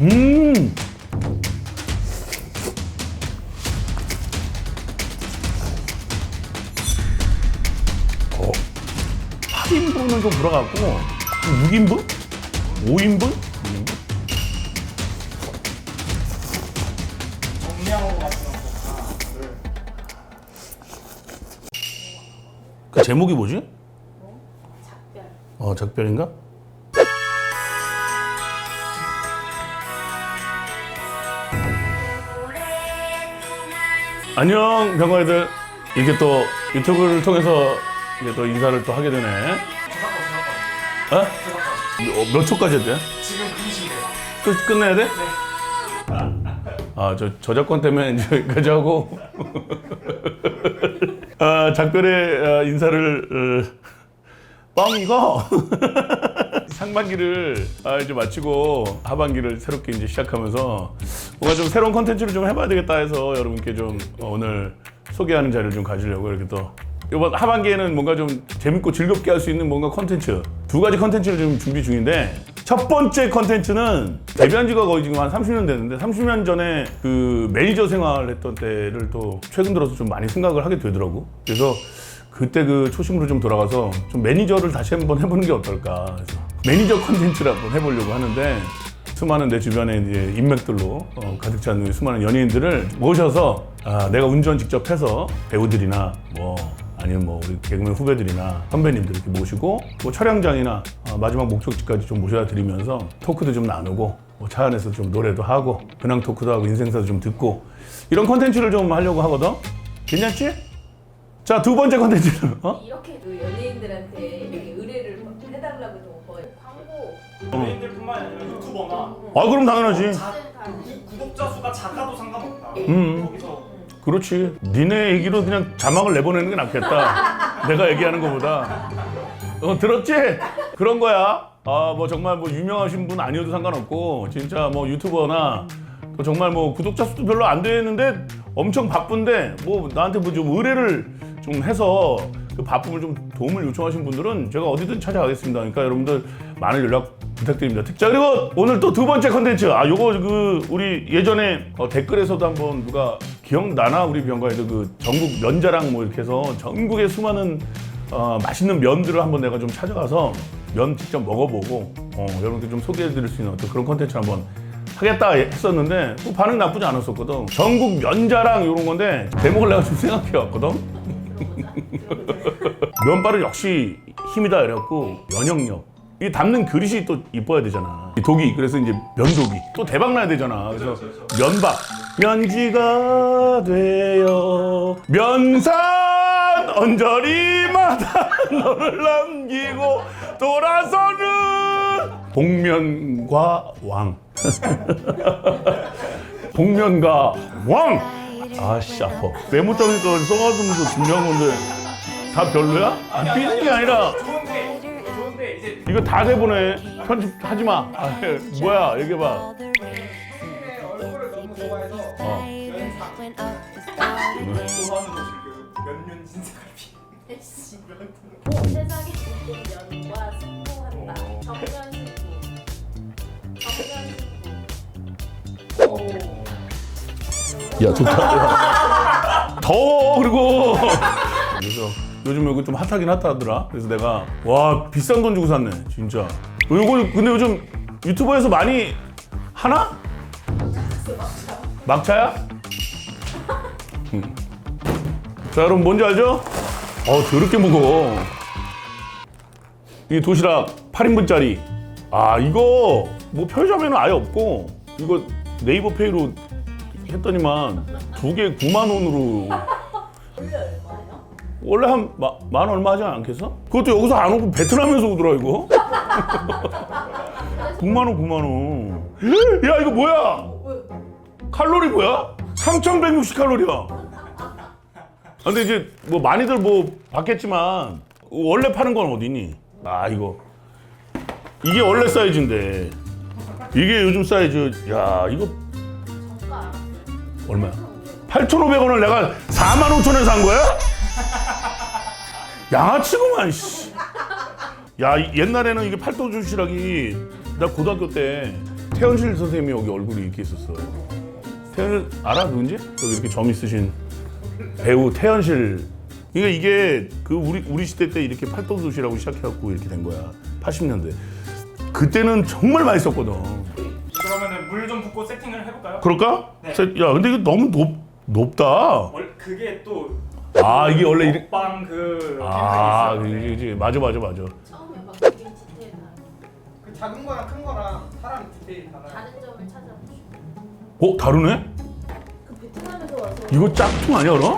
음. 어. 8인분은 좀 들어갔고 6인분? 5인분? 6인분? 정량으로 마시는 볶음을 그 제목이 뭐지? 작별. 어, 작별인가? 안녕, 병아이들. 이렇게 또 유튜브를 통해서 이제 또 인사를 또 하게 되네. 어? 몇, 몇 초까지 했대? 지금 끝, 끝내야 돼? 아, 저 저작권 때문에 이제 여기까지 하고. 아, 작별의 아, 인사를, 어, 뻥이고. 상반기를 아, 이제 마치고 하반기를 새롭게 이제 시작하면서 뭔가 좀 새로운 컨텐츠를 좀 해봐야 되겠다 해서 여러분께 좀 어, 오늘 소개하는 자리를 좀 가지려고 이렇게 또 이번 하반기에는 뭔가 좀 재밌고 즐겁게 할 수 있는 뭔가 컨텐츠 두 가지 컨텐츠를 지금 준비 중인데 첫 번째 컨텐츠는 데뷔한 지가 거의 지금 한 30년 됐는데 30년 전에 그 매니저 생활을 했던 때를 또 최근 들어서 좀 많이 생각을 하게 되더라고. 그래서 그때 그 초심으로 좀 돌아가서 좀 매니저를 다시 한번 해보는 게 어떨까 그래서 매니저 컨텐츠를 한번 해보려고 하는데 수많은 내 주변에 이제 인맥들로 어, 가득 찬 수많은 연예인들을 모셔서 아, 내가 운전 직접 해서 배우들이나 뭐 아니면 뭐 우리 개그맨 후배들이나 선배님들 이렇게 모시고 뭐 촬영장이나 어, 마지막 목적지까지 좀 모셔다 드리면서 토크도 좀 나누고 뭐 차 안에서 좀 노래도 하고 근황 토크도 하고 인생사도 좀 듣고 이런 컨텐츠를 좀 하려고 하거든 괜찮지? 자 두 번째 컨텐츠는 어? 이렇게도 연예인들한테 이렇게 의뢰를 해달라고 좀 거의 광고. 연예인들뿐만 아니라 유튜버나 아 그럼 당연하지 자, 구- 구독자 수가 작아도 상관없다 음. 거기서 그렇지. 니네 얘기로 그냥 자막을 내보내는 게 낫겠다. 내가 얘기하는 것보다. 어, 들었지? 그런 거야. 아, 뭐 정말 뭐 유명하신 분 아니어도 상관없고, 진짜 뭐 유튜버나 또 정말 뭐 구독자 수도 별로 안 되는데 엄청 바쁜데 뭐 나한테 뭐 좀 의뢰를 좀 해서 그 바쁨을 좀 도움을 요청하신 분들은 제가 어디든 찾아가겠습니다. 그러니까 여러분들 많은 연락 부탁드립니다. 자 그리고 오늘 또 두 번째 컨텐츠 아 요거 그 우리 예전에 어, 댓글에서도 한번 누가 기억나나 우리 병가에도 그 전국 면자랑 뭐 이렇게 해서 전국의 수많은 어, 맛있는 면들을 한번 내가 좀 찾아가서 면 직접 먹어보고 어, 여러분께 좀 소개해드릴 수 있는 어떤 그런 컨텐츠 한번 하겠다 했었는데 또 반응 나쁘지 않았었거든. 전국 면자랑 이런 건데 제목을 내가 좀 생각해왔거든. 면발은 역시 힘이다 이래갖고 면역력. 이 담는 그릇이 또 이뻐야 되잖아. 이 독이. 그래서 이제 면독이 또 대박 나야 되잖아. 그래서 면박. 면지가 되어 면산 언저리마다 너를 남기고 돌아서는 복면과 왕. 복면과 왕. 아씨 아파. 메모장에서 써가지고 준비한 건데 다 별로야? 안 삐는 게 아니라 좋은데 좋은데 이제 이거 다 내보내 편집하지 마 아, 뭐야 얘기해봐 내 얼굴을 너무 좋아해서 어. 좋아하는 세상에 승부한다. 정면 승부. 정면 승부. 야 좋다 더워 그리고 그래서 요즘 여기 좀 핫하긴 핫하더라 그래서 내가 와 비싼 돈 주고 샀네 진짜 요거 근데 요즘 유튜버에서 많이 하나? 막차야? 음. 자 여러분 뭔지 알죠? 어 더럽게 무거워 이 도시락 8인분짜리 아 이거 뭐 편의점에는 아예 없고 이거 네이버 페이로 했더니만 두 개 9만 원으로? 원래 한 만 얼마 하지 않겠어? 그것도 여기서 안 오고 베트남에서 오더라 이거 9만 원 9만 원 야 이거 뭐야 왜? 칼로리 뭐야? 3,160 칼로리야. 아, 근데 이제 뭐 많이들 뭐 봤겠지만 원래 파는 건 어디니? 아 이거 이게 원래 사이즈인데 이게 요즘 사이즈 야 이거 얼마야? 8,500원을 내가 4만 5천원에 산 거야? 양아치구만 씨. 야 이- 옛날에는 이게 팔도 주시락이 나 고등학교 때 태연실 선생님이 여기 얼굴이 이렇게 있었어요. 태연 알아 누군지? 여기 이렇게 점 있으신 배우 태연실. 이게 이게 그 우리 우리 시대 때 이렇게 팔도도시라고 시작해갖고 이렇게 된 거야. 80년대. 그때는 정말 맛있었거든. 그러면은 물 좀 붓고 세팅을 해볼까요? 그럴까? 네. 세- 야 근데 이거 너무 높 높다. 월 그게 또 아 이게 원래 이렇게 먹방 그 아 캠페인이 있어요. 그지 그지 맞아 맞아 맞아. 처음에 막 김치 테나 그 작은 거랑 큰 거랑 사람 디테일 달라요. 다른 점을 찾아보시고 어 다르네? 그 베트남에서 와서 이거 짝퉁 아니야 그럼?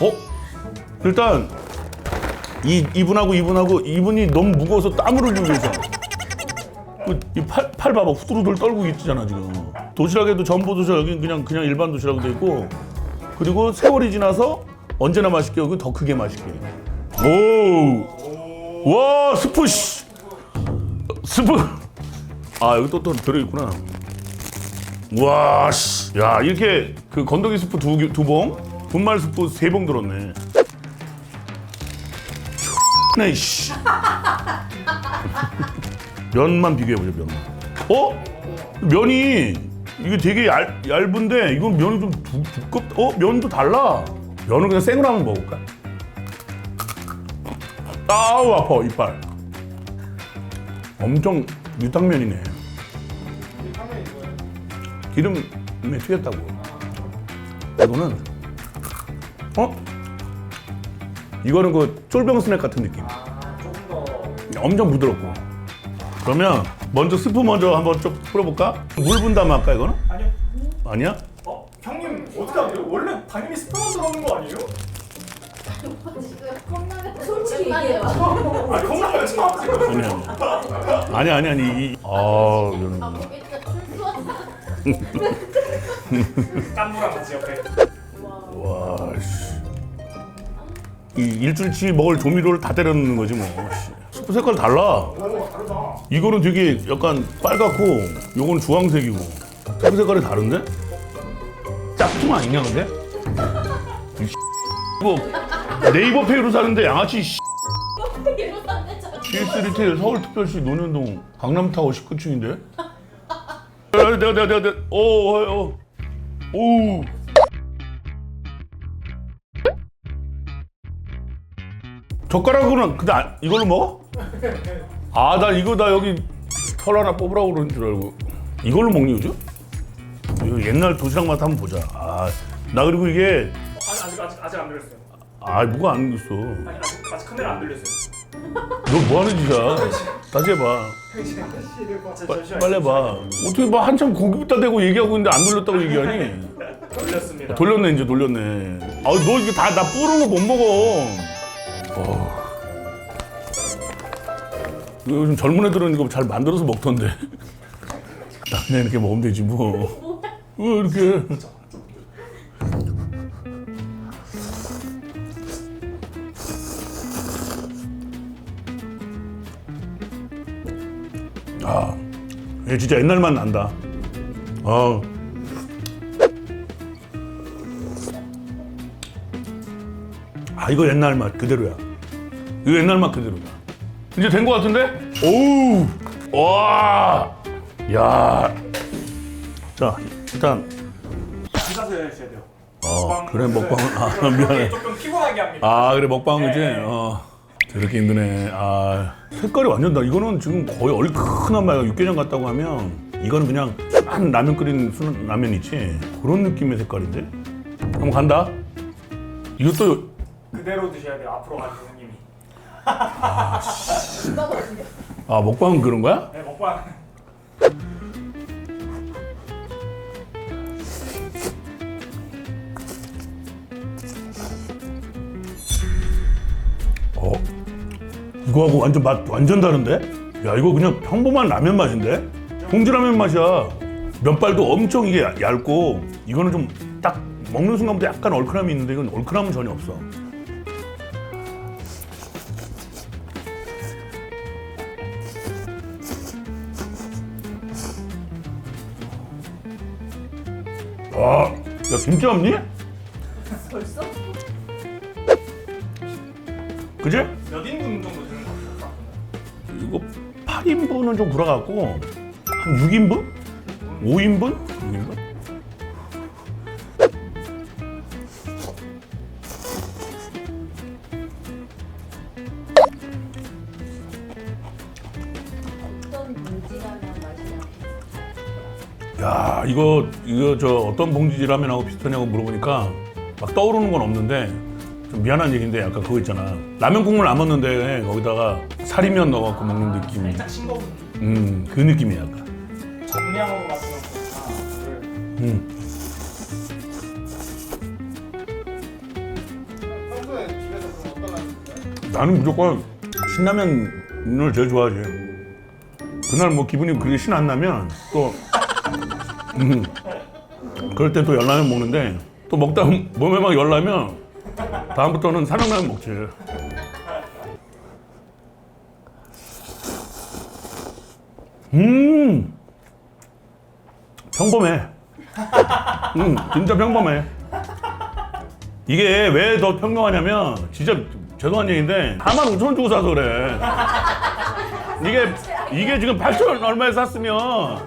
어? 일단 이 이분하고 이분하고 이분이 너무 무거워서 땀을 흘리고 계셔. 그, 이팔 팔 봐봐 후두루들 떨고 있잖아 지금. 도시락에도 전보 도시락 여기 그냥 그냥 일반 도시락으로 돼 있고 그리고 세월이 지나서 언제나 맛있게 여기 더 크게 맛있게. 오. 와 스프 씨. 스프. 아 여기 또또 들어 있구나. 와, 씨. 야, 이렇게 그 건더기 스프 두, 개- 두 봉, 분말 스프 세 봉 들었네. 네, 씨. 면만 비교해보자, 면만. 어? 면이, 이게 되게 얇, 얇은데, 이건 면이 좀 두, 두껍, 어? 면도 달라. 면을 그냥 생으로 한번 먹어볼까? 아우, 아파, 이빨. 엄청 유탕면이네. 기름에 튀겼다고. 이거는 어? 이거는 그 쫄병 스낵 같은 느낌. 더 엄청 부드럽고. 그러면 먼저 스프 먼저 한번 좀 뿌려볼까? 물 분담 할까 이거는? 아니요. 아니야? 어 형님 어떻게 하세요? 원래 당연히 스프만 들어오는 거 아니에요? 솔직히 아 처음 찍어. 아니 아니 아니 아니 이 아, 아 출소한 깐무랑 같이 옆에. 와 씨. 이 일주일치 먹을 조미료를 다 때려 넣는 거지 뭐. 씨. 색깔 달라. 이거는 되게 약간 빨갛고 요거는 주황색이고 스프 색깔이 다른데? 짝퉁 아니냐 근데? 이 이거 네이버 페이로 사는데 양아치 씨. GS 리테일 서울특별시 논현동 강남타워 19층인데? 내가 내가 내가 내가 오, 오, 오. 젓가락으로는 근데 안- 이걸로 먹어? 아 나 이거 나 여기 털 하나 뽑으라고 그러는 줄 알고 이걸로 먹니 요즘? 이거 옛날 도시락 맛 한번 보자. 아 나 그리고 이게 아직 아직 아직 아직 안 들렸어요. 아 뭐가 안 있어. 아니 아직 아직 카메라 안 들렸어요. 너 뭐 하는 짓이야? 다시 해봐. 자, 빨-. 빨리 해봐. 어떻게 막 한참 고기부터 대고 얘기하고 있는데 안 돌렸다고 얘기하니? 돌렸습니다. 돌렸네 이제 돌렸네. 아너 이거 다 나 뿌른 거못 먹어. 어. 요즘 젊은 애들은 이거 잘 만들어서 먹던데. 나 그냥 이렇게 먹으면 되지 뭐. 왜 이렇게? 아, 이게 진짜 옛날 맛 난다. 아. 아 이거 옛날 맛 그대로야. 이거 옛날 맛 그대로다. 이제 된거 같은데? 오우, 와, 야. 자 일단 앉아서 해주셔야 돼요. 어 그래 먹방은 아 미안해. 조금 피곤하게 합니다. 아 그래 먹방 그지? 네. 어 저렇게 힘드네. 아 색깔이 완전 다. 이거는 지금 거의 얼큰한 맛. 육개장 같다고 하면 이거는 그냥 한 라면 끓인 순 라면이지 그런 느낌의 색깔인데. 한번 간다. 이것도 그대로 드셔야 돼요. 앞으로 가는 형님이. 아 먹방은 그런 거야? 네 먹방. 어 이거하고 완전 맛 완전 다른데? 야 이거 그냥 평범한 라면 맛인데? 봉지라면 맛이야. 면발도 엄청 이게 얇- 얇고 이거는 좀 딱 먹는 순간부터 약간 얼큰함이 있는데 이건 얼큰함은 전혀 없어. 야 김치 없니? 벌써? 그지? 몇 인분 정도 되는 것 같아요? 이거 8인분은 좀 굴어갖고 한 6인분? 5인분? 6인분? 이거 이거 저 어떤 봉지 라면하고 비슷하냐고 물어보니까 막 떠오르는 건 없는데 좀 미안한 얘기인데 약간 그거 있잖아. 라면 국물 안 먹는데 거기다가 사리면 넣어갖고 먹는 느낌. 살짝 싱거운 음그 느낌이야 약간. 정량으로 만드는 거를 음. 평소에 집에서 그럼 어떤 라면 드세요? 나는 무조건 신라면을 제일 좋아하지. 그날 뭐 기분이 그렇게 신 안 나면 또 음, 그럴 땐 또 열라면 먹는데 또 먹다 몸에 막 열나면 다음부터는 사명라면 먹지. 음. 평범해. 음 진짜 평범해. 이게 왜 더 평범하냐면 진짜 죄송한 얘기인데 4만 5천 원 주고 사서 그래. 이게 이게 지금 8천 원 얼마에 샀으면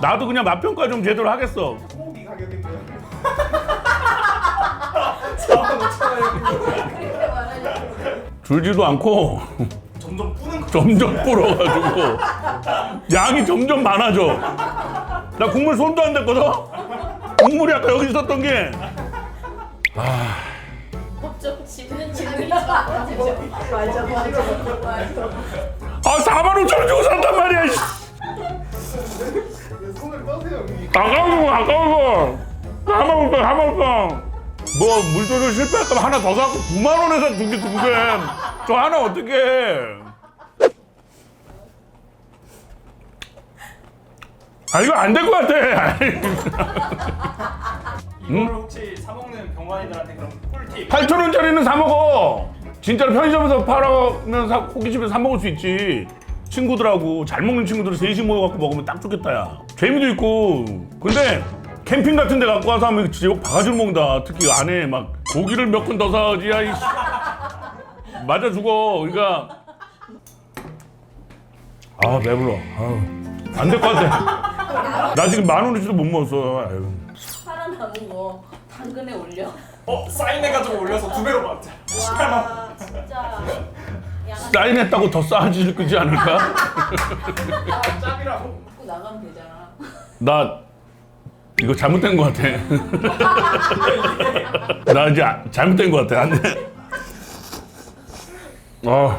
나도 그냥 맛평가 좀 제대로 하겠어 소고기 가격인데요. 4만 5천 원에 그렇게 말하려고. 줄지도 않고 점점 뿌는 거 점점 불어가지고 양이 점점 많아져. 나 국물 손도 안 댔거든. 국물이 아까 여기 있었던 게 맞아. 아 4만 5천 원 주고 샀단 말이야. 씨. 왜 손을 떠세요, 형님? 아까워 아까워. 4만 5천 4만 5천. 뭐 물조절 실패할까봐 하나 더 사고 9만 원에 사 두개 두 개. 저 하나 어떻게? 아 이거 안 될 것 같아. 이걸 혹시 사 먹는 병원이들한테 그럼 꿀팁 8천 원짜리는 사 먹어. 진짜로 편의점에서 팔아면 사, 고깃집에서 사 먹을 수 있지. 친구들하고 잘 먹는 친구들 셋이 모여갖고 먹으면 딱 좋겠다 야. 재미도 있고. 근데 캠핑 같은 데 갖고 와서 하면 진짜 이거 바가지로 먹는다. 특히 안에 막 고기를 몇 근 더 사야지. 야, 이씨. 맞아 죽어. 그러니까 아 배불러. 안 될 것 같아. 나 지금 만 원어치도 못 먹었어. 아유. 살아남은 거 당근에 올려. 어? 사인해가지고 올려서 두 배로 받자 와 진짜. 사인했다고 더 싸질 거지 않을까? 짭이라고 먹고 나가면 되잖아. 나 이거 잘못된 것 같아. 나 이제 아- 잘못된 것 같아. 안 돼. 아그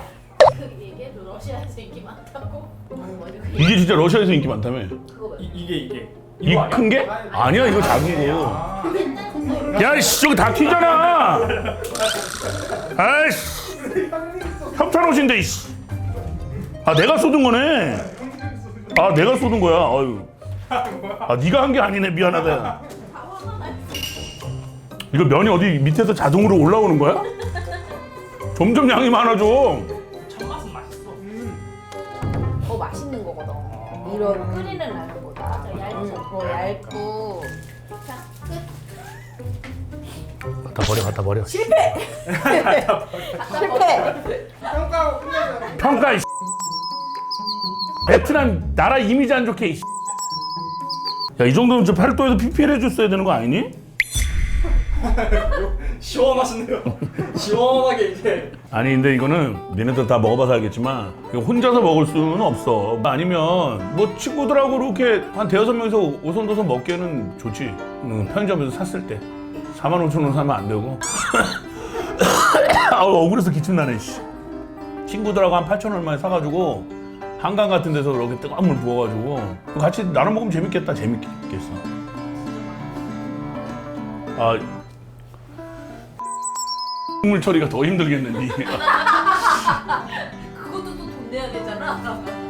이게 또 러시아에서 인기 많다고. 그 이게 진짜 러시아에서 인기 많다며? 그거 봐. 이, 이게 이게 이 이거 아니야? 큰 게? 아니야 이거 작은 거. 야이씨 저기 다 튀잖아. 아이씨 협찬 옷인데 이씨. 아 내가 쏟은 거네. 아 내가 쏟은 거야. 아유. 아 네가 한 게 아니네 미안하다. 이거 면이 어디 밑에서 자동으로 올라오는 거야? 점점 양이 많아져. 참맛은 맛있어 더 맛있는 거거든. 이런 끓이 갖다 버려 갖다 버려. 실패. 평가하고 끝내자. 평가 이 베트남 나라 이미지 안 좋게 이 야이 정도면 저 팔도에서 PPL 해줬어야 되는 거 아니니? 시원하시네요 시원하게 이제 아니 근데 이거는 니네들 다 먹어봐서 알겠지만 이거 혼자서 먹을 수는 없어 아니면 뭐 친구들하고 이렇게 한 대여섯 명이서 오손도손 먹기에는 좋지 음, 편의점에서 샀을 때 4만 5천 원 사면 안 되고 아우 억울해서 기침 나네 씨. 친구들하고 한 8천 얼마에 사가지고 한강 같은 데서 이렇게 뜨거운 물 부어가지고 같이 나눠 먹으면 재밌겠다 재밌겠어 아물 처리가 더 힘들겠는데 그것도 또 돈 내야 되잖아.